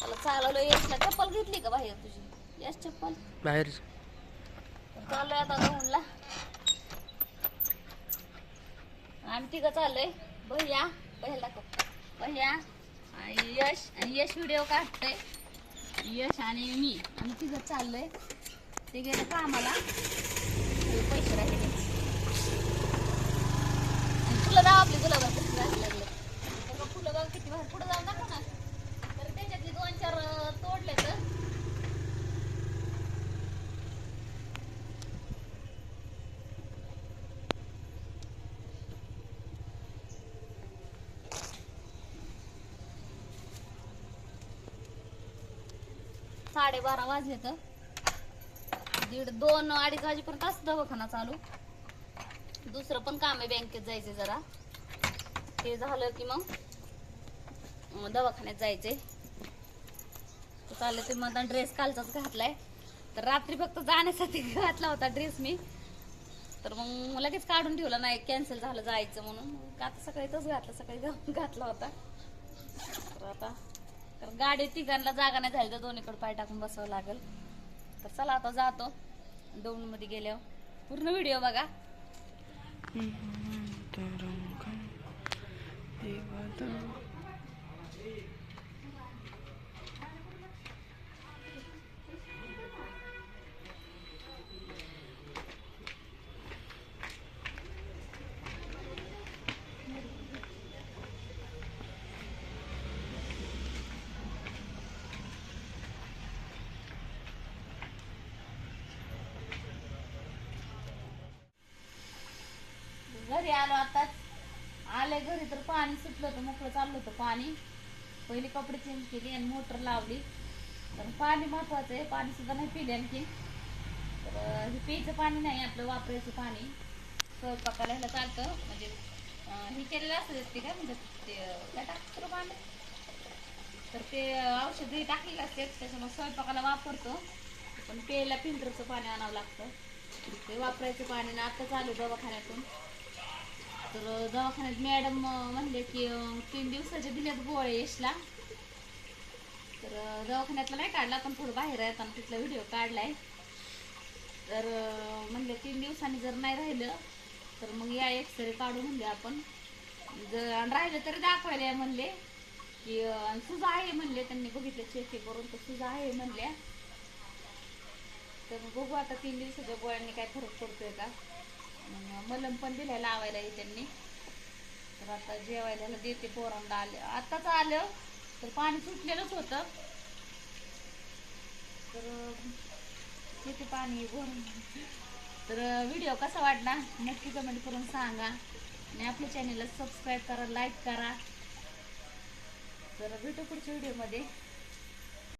मला चालवलं यशला चप्पल घेतली का बाहेर तुझी? यश चप्पल. बाहेर. चाललोय आता गहूनला आम्ही तिघं चाललोय? भैया पहिला दाखव. पहिल्या. यश यश व्हिडिओ काढतोय. यश आणि मी. आम्ही तिघं चाललोय. ते गेलं कामाला. ते पैसे राहिले आणि फुलं दाव आपली गुलाबा किती भारी लागले तर मग फुलं बघ किती भारी पुढे जाऊन दाखव ना तर त्याच्यातली दोन चार अं, तोडले तर साडेबारा वाजले तर. दीड दोन अडीच वाजेपर्यंत असतं दवाखाना चालू. दुसरं पण काम आहे बँकेत जायचे जरा. ते झालं की मग दवाखान्यात जायचे तर चाललं ते मग ड्रेस कालचाच घातलाय. तर रात्री फक्त जाण्यासाठी घातला होता ड्रेस मी. तर मग लगेच काढून ठेवला नाही कॅन्सल झालं जायचं म्हणून. आता सकाळी तसं घातलं सकाळी जाऊन घातला होता. तर आता तर गाडी तिघांना जागा नाही झाली तर दोन्हीकडे पाय टाकून बसावं लागेल. तर चला आता जातो. दौंडमध्ये गेल्यावर. पूर्ण व्हिडिओ बघा. घरी आलो आताच आले घरी तर पाणी सुटलं होतं मोकळं चाललं होतं पाणी. पहिले कपडे चेंज केले आणि मोटर लावली. तर पाणी महत्वाचं आहे पाणी सुद्धा नाही पिले आणखी. तर हे प्यायचं पाणी नाही आपलं वापरायचं पाणी. स्वयंपाकाला ह्याला चालतं म्हणजे हे केलेलं असतं ते काय म्हणजे ते काय टाकतो पाणी तर ते औषध हे टाकलेलं असते त्याच्यामुळे स्वयंपाकाला वापरतो. पण प्यायला फिल्टरचं पाणी आणावं लागतं. ते वापरायचं पाणी ना आता चालू दवाखान्यातून. तर दवाखान्यात मॅडम म्हणले की तीन दिवसाच्या दिल्यात गोळे यशला. तर दवाखान्यातला नाही काढला पण थोडं बाहेर येताना तिथला व्हिडिओ काढलाय. तर म्हणले तीन दिवसांनी जर नाही राहिलं तर मग या एक्सरे काढू म्हणले आपण. जर राहिलं तरी दाखवायला या म्हणले. की सुजा आहे म्हणले त्यांनी बघितलं चेक करून तर सुजा आहे म्हणल्या. तर मग बघू आता तीन दिवसाच्या गोळ्यांनी काय फरक पडतोय का. मलम पण दिल्या लावायला त्यांनी. तर आता जेवायला देते पोरांना आले. आताच आलं तर पाणी सुटलेलंच होतं. तर किती पाणी भरून. तर व्हिडिओ कसा वाटला? नक्की कमेंट करून सांगा. आणि आपल्या चॅनलला सबस्क्राईब करा लाईक करा. तर भेटू पुढच्या व्हिडिओमध्ये